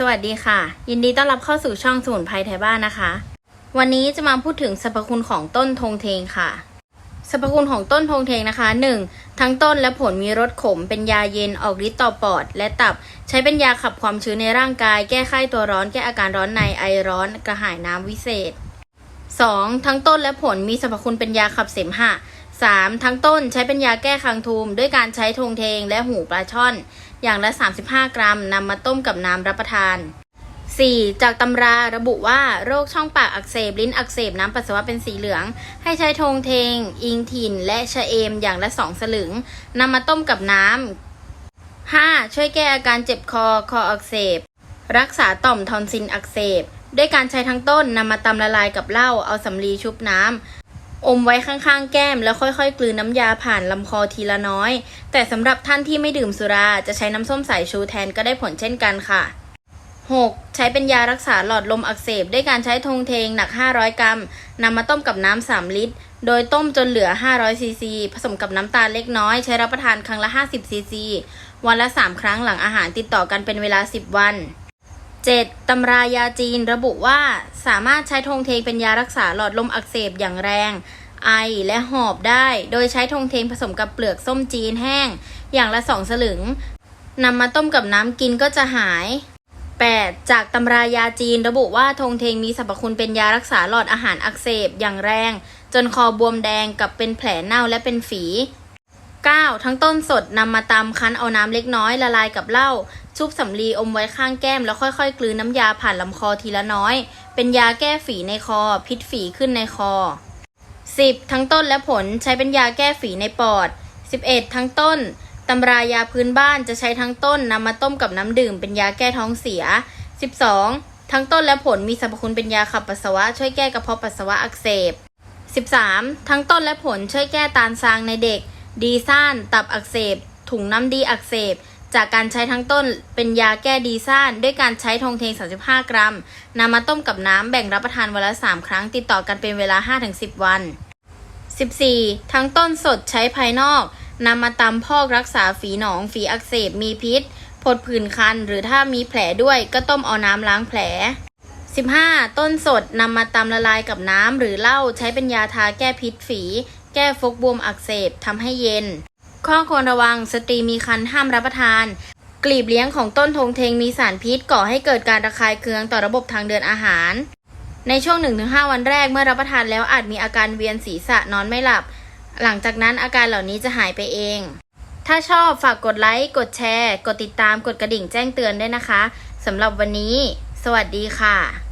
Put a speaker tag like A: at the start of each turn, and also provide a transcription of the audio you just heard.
A: สวัสดีค่ะ ยินดีต้อนรับเข้าสู่ช่องสมุนไพรไทยบ้านนะคะ วันนี้จะมาพูดถึงสรรพคุณของต้นธงเทงค่ะสรรพคุณของต้นธงเทงนะคะ 1. ทั้งต้นและผลมีรสขม เป็นยาเย็นออกฤทธิ์ต่อปอด และตับ ใช้เป็นยาขับความชื้นในร่างกาย แก้ไข้ตัวร้อน แก้อาการร้อนในไอร้อน กระหายน้ำวิเศษ 2. ทั้งต้นและผลมีสรรพคุณเป็นยาขับเสมหะ 3. ทั้งต้นใช้เป็นยาแก้คังทูม ด้วยการใช้ธงเทงและหูปลาช่อน อย่างละ 35 กรัมนำมาต้มกับน้ำรับประทาน 4. จากตำราระบุว่าโรคช่องปากอักเสบ ลิ้นอักเสบน้ำปัสสาวะเป็นสีเหลือง ให้ใช้ธงเทง อิงถิ่น และชะเอมอย่างละสองสลึงนำมาต้มกับน้ำ 5. ช่วยแก้อาการเจ็บคอ คออักเสบ รักษาต่อมทอนซิลอักเสบ ด้วยการใช้ทั้งต้นนำมาตำละลายกับเหล้าเอาสำลีชุบน้ำ อมไว้ข้างๆ แก้มแล้วค่อยๆ กลืนน้ำยาผ่านลำคอทีละน้อย แต่สำหรับท่านที่ไม่ดื่มสุราจะใช้น้ำส้มสายชูแทนก็ได้ผลเช่นกันค่ะ 6. ใช้เป็นยารักษาหลอดลมอักเสบ ด้วยการใช้ธงเทงหนัก 500 กรัมนำมาต้มกับน้ำ 3 ลิตร โดยต้มจนเหลือ 500 ซีซี ผสมกับน้ำตาลเล็กน้อย ใช้รับประทานครั้งละ 50 ซีซี วันละ 3 ครั้งหลังอาหารติดต่อกันเป็นเวลา 10 วัน 7. ตำรายาจีนระบุว่าสามารถใช้ธงเทงเป็นยารักษาหลอดลมอักเสบอย่างแรง ไอและหอบได้ โดยใช้ธงเทงผสมกับเปลือกส้มจีนแห้ง อย่างละสองสลึงนำมาต้มกับน้ำกินก็จะหาย 8. จากตำรายาจีนระบุว่าธงเทงมีสรรพคุณเป็นยารักษาหลอดอาหารอักเสบอย่างแรง จนคอบวมแดงกับเป็นแผลเน่าและเป็นฝี 9. ทั้งต้นสดนำมาตำคั้นเอาน้ำเล็กน้อยละลายกับเหล้า ชุบสำลีอมไว้ข้างแก้มแล้วค่อยๆ กลืนน้ำยาผ่านลำคอทีละน้อย เป็นยาแก้ฝีในคอ พิษฝีขึ้นในคอ 10. ทั้งต้นและผลใช้เป็นยาแก้ฝีในปอด 11. ทั้งต้นตำรายาพื้นบ้านจะใช้ทั้งต้นนำมาต้มกับน้ำดื่มเป็นยาแก้ท้องเสีย 12. ทั้งต้นและผลมีสรรพคุณเป็นยาขับปัสสาวะ ช่วยแก้กระเพาะปัสสาวะอักเสบ 13. ทั้งต้นและผลช่วยแก้ตาลซางในเด็ก ดีซ่าน ตับอักเสบ ถุงน้ำดีอักเสบ จากการใช้ทั้งต้นเป็นยาแก้ดีซ่านด้วยการใช้ทงเทง 35 กรัมนำมาต้มกับน้ำแบ่งรับประทานวันละ 3 ครั้งติดต่อกันเป็นเวลา 5-10 วัน 14. ทั้งต้นสดใช้ภายนอกนำมาตำพอกรักษาฝีหนอง ฝีอักเสบมีพิษผดผื่นคัน หรือถ้ามีแผลด้วยก็ต้มเอาน้ำล้างแผล 15. ต้นสดนำมาตำละลายกับน้ำหรือเหล้าใช้เป็นยาทาแก้พิษฝี แก้ฟกบวมอักเสบทำให้เย็น ข้อควรระวังสตรีมีครรภ์ห้ามรับประทาน กลีบเลี้ยงของต้นทงเทงมีสารพิษก่อให้เกิดการระคายเคืองต่อระบบทางเดินอาหาร ในช่วง 1-5 วันแรกเมื่อรับประทานแล้วอาจมีอาการเวียนศีรษะนอนไม่หลับ หลังจากนั้นอาการเหล่านี้จะหายไปเอง ถ้าชอบฝากกดไลค์ กดแชร์ กดติดตาม กดกระดิ่งแจ้งเตือนด้วยนะคะสำหรับวันนี้ สวัสดีค่ะ